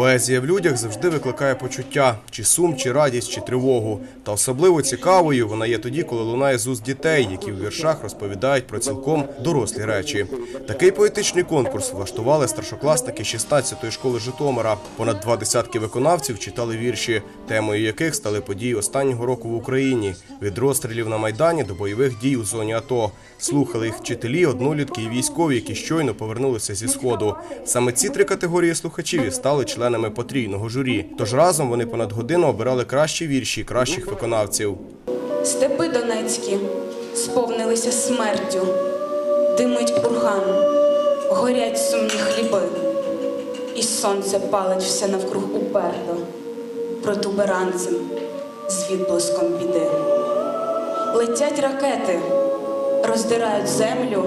Поезія в людях завжди викликає почуття чи сум, чи радість, чи тривогу. Та особливо цікавою вона є тоді, коли лунає з уст дітей, які в віршах розповідають про цілком дорослі речі. Такий поетичний конкурс влаштували старшокласники 16-ї школи Житомира. Понад два десятки виконавців читали вірші, темою яких стали події останнього року в Україні від розстрілів на майдані до бойових дій у зоні АТО. Слухали їх вчителі, однолітки і військові, які щойно повернулися зі сходу. Саме ці три категорії слухачів і стали членами потрійного журі. Тож разом вони понад годину обирали кращі вірші, кращих виконавців. Степи донецькі сповнилися смертю, димить курган, горять сумні хліби, і сонце палить все навкруг уперто, протуберанцем з відблиском біди. Летять ракети, роздирають землю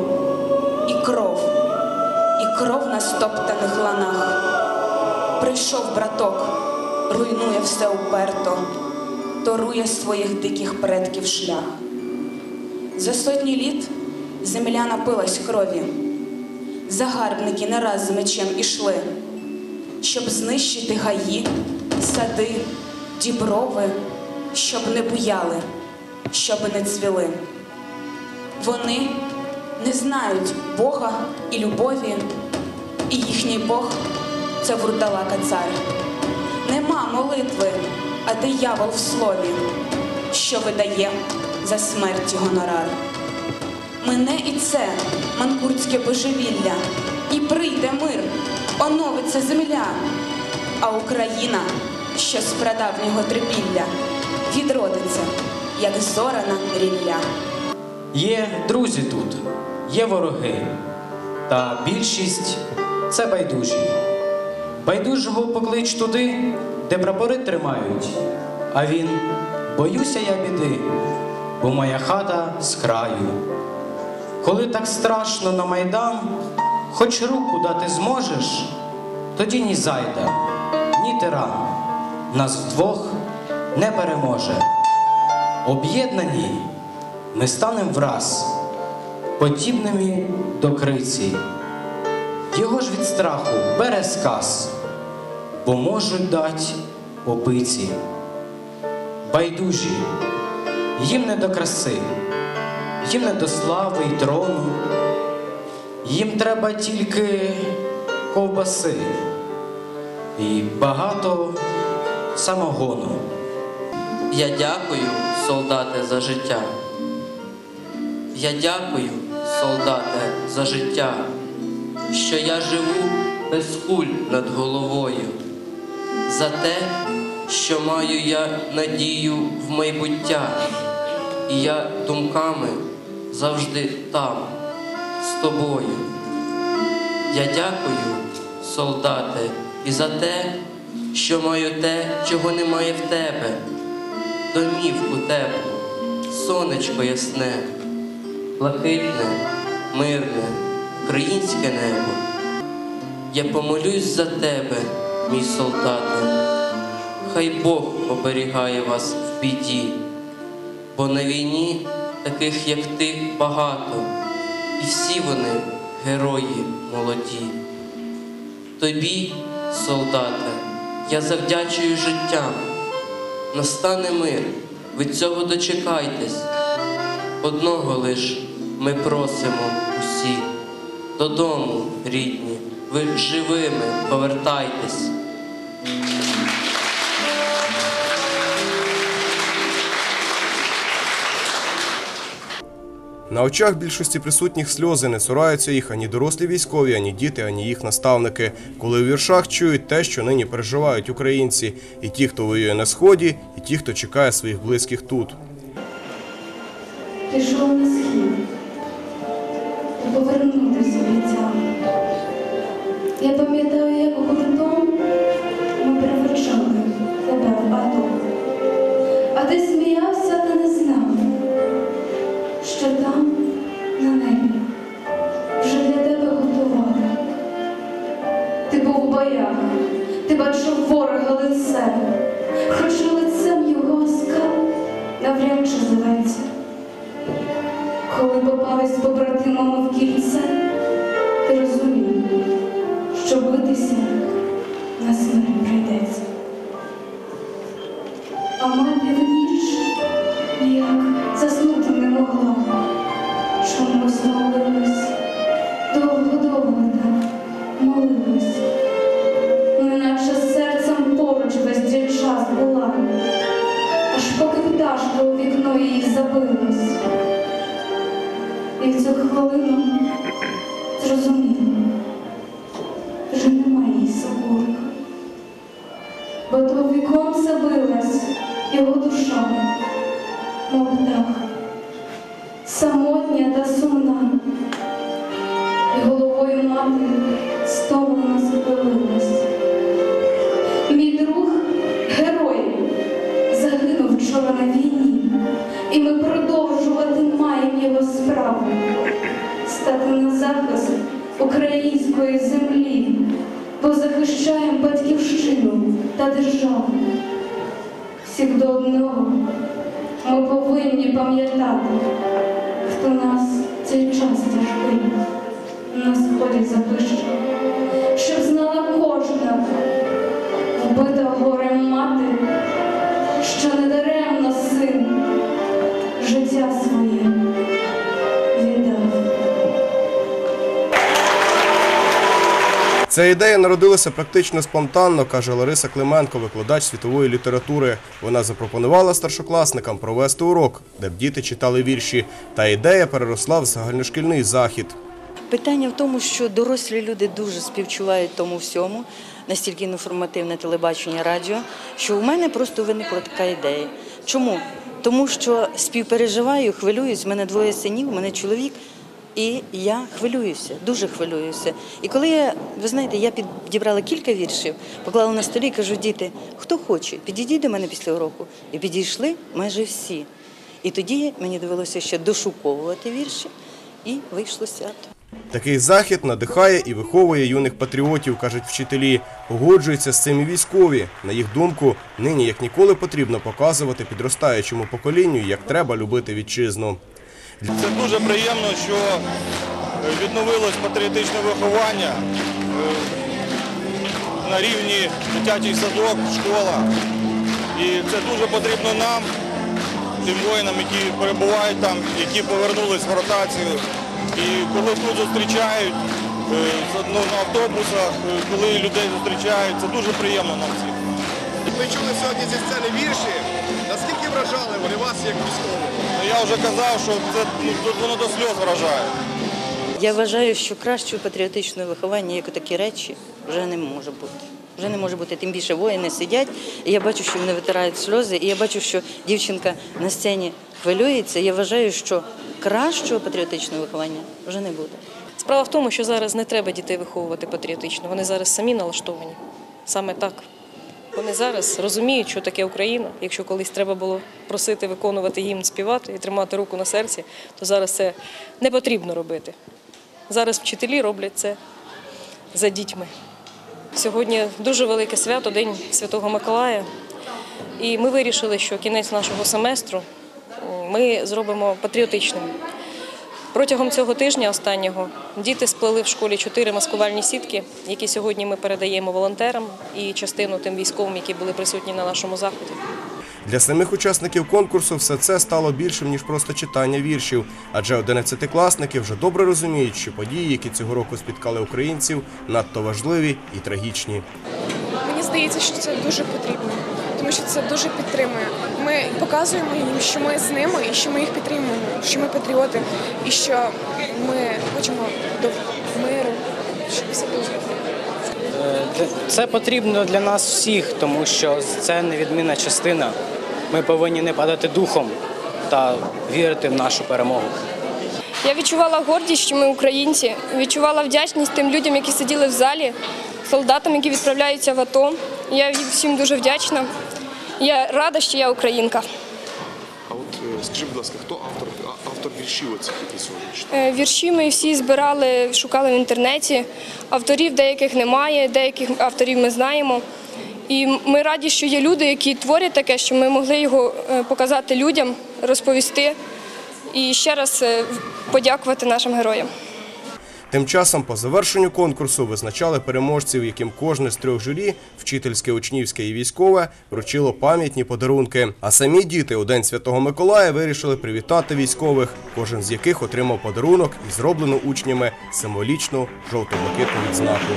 і кров, і кров на стоптаних ланах. Прийшов браток, руйнує все уперто, торує своїх диких предків шлях. За сотні літ земля напилась крові, загарбники не раз з мечем ішли, щоб знищити гаї, сади, діброви, щоб не буяли, щоб не цвіли. Вони не знають Бога і любові, і їхній Бог це вурдалака цар. Нема молитви, а диявол в слові, що видає за смерті гонорар. Мине і це манкуртське божевілля, і прийде мир, оновиться земля, а Україна, що з прадавнього трипілля, відродиться, як зорана рілля. Є друзі тут, є вороги, та більшість це байдужі. Байдужого поклич туди, де прапори тримають, а він боюся я біди, бо моя хата з краю. Коли так страшно на майдан, хоч руку дати зможеш, тоді ні зайда, ні тиран нас вдвох не переможе. Об'єднані ми станем враз, подібними до криці. Його ж від страху бере сказ, бо можуть дать опиці. Байдужі, їм не до краси, їм не до слави й трону, їм треба тільки ковбаси і багато самогону. Я дякую, солдате, за життя. Я дякую, солдате, за життя, що я живу без куль над головою, за те, що маю я надію в майбуття, і я думками завжди там, з тобою. Я дякую, солдате, і за те, що маю те, чого немає в тебе. Домівку теплу, сонечко ясне, блакитне, мирне, українське небо. Я помолюсь за тебе, мій солдате, хай Бог оберігає вас в біді, бо на війні таких, як ти, багато, і всі вони герої молоді. Тобі, солдате, я завдячую життям настане мир, ви цього дочекайтесь. Одного лиш ми просимо усі, додому, рідні, ви живими повертайтесь. На очах більшості присутніх сльози не цураються їх ані дорослі військові, ані діти, ані їх наставники, коли у віршах чують те, що нині переживають українці, і ті, хто воює на сході, і ті, хто чекає своїх близьких тут. пішов на схід, обіцяв. Я пам'ятаю, як гуртом ми привчали тебе в АТО, а ти сміявся та не знав, що там, на небі, вже для тебе готували. Ти був у боях, ти бачив ворога лицем, хоч лицем його скал навряд чи зветься коли попались побратимами в кільце, зрозуміла, вже немає її бо то в вікон забилась його душа, мов птах, самотня та сумна, і головою мати стомлено схилилась. Мій друг герой загинув вчора на війні, і ми продовжувати маємо його справу стати на захист української землі, бо захищаємо батьківщину та державу. Всіх до одного ми повинні пам'ятати, хто нас цей час тяжкий на сході запише, щоб знала кожна вбита горем мати, що недаремно син життя своє Ця ідея народилася практично спонтанно, каже Лариса Клименко, викладач світової літератури. Вона запропонувала старшокласникам провести урок, де б діти читали вірші. Та ідея переросла в загальношкільний захід. Питання в тому, що дорослі люди дуже співчувають тому всьому, настільки інформативне телебачення, радіо, що у мене просто виникла така ідея. Чому? Тому що співпереживаю, хвилююсь, в мене двоє синів, у мене чоловік, і я хвилююся, дуже хвилююся. І коли я, ви знаєте, я підібрала кілька віршів, поклала на столі і кажу, діти, хто хоче, підійдіть до мене після уроку. І підійшли майже всі. І тоді мені довелося ще дошуковувати вірші, і вийшло свято. Такий захід надихає і виховує юних патріотів, кажуть вчителі. Погоджуються з цим і військові. На їх думку, нині як ніколи потрібно показувати підростаючому поколінню, як треба любити вітчизну. Це дуже приємно, що е, відновилось патріотичне виховання е, на рівні дитячий садок, школа. І це дуже потрібно нам, тим воїнам, які перебувають там, які повернулись в ротацію. І коли тут зустрічають ну, на автобусах, коли людей зустрічають, це дуже приємно нам всім. Ми чули сьогодні зі сцени вірші. Наскільки вражали вони вас як військових? Ну, Я вже казав, що це ну, воно до сльоз вражає. Я вважаю, що кращого патріотичного виховання, як такі речі, вже не може бути. Вже не може бути. Тим більше воїни сидять, і я бачу, що вони витирають сльози, і я бачу, що дівчинка на сцені хвилюється. Я вважаю, що кращого патріотичного виховання вже не буде. Справа в тому, що зараз не треба дітей виховувати патріотично. Вони зараз самі налаштовані. Саме так. Вони зараз розуміють, що таке Україна. Якщо колись треба було просити виконувати гімн, співати і тримати руку на серці, то зараз це не потрібно робити. Зараз вчителі роблять це за дітьми. Сьогодні дуже велике свято, День Святого Миколая. І ми вирішили, що кінець нашого семестру ми зробимо патріотичним. Протягом цього тижня останнього діти сплели в школі чотири маскувальні сітки, які сьогодні ми передаємо волонтерам і частину тим військовим, які були присутні на нашому заході. Для самих учасників конкурсу все це стало більшим, ніж просто читання віршів, адже одинадцятикласники вже добре розуміють, що події, які цього року спіткали українців, надто важливі і трагічні. Мені здається, що це дуже потрібно, тому що це дуже підтримує. Ми показуємо їм, що ми з ними і що ми їх підтримуємо, що ми патріоти, і що ми хочемо до миру, щоб все було. Е, Це потрібно для нас всіх, тому що це невідмінна частина. Ми повинні не падати духом та вірити в нашу перемогу. Я відчувала гордість, що ми українці. Відчувала вдячність тим людям, які сиділи в залі, солдатам, які відправляються в АТО. Я всім дуже вдячна. Я рада, що я українка. А от е, скажи, будь ласка, хто автор автор віршів оцих, які сьогодні читали? Е, Вірші ми всі збирали, шукали в інтернеті. Авторів деяких немає, деяких авторів ми знаємо. І ми раді, що є люди, які творять таке, що ми могли його е, показати людям, розповісти і ще раз подякувати нашим героям. Тим часом по завершенню конкурсу визначали переможців, яким кожне з трьох журі вчительське, учнівське і військове вручило пам'ятні подарунки. А самі діти у День Святого Миколая вирішили привітати військових, кожен з яких отримав подарунок і зроблену учнями символічну жовто-блакитну відзнаку.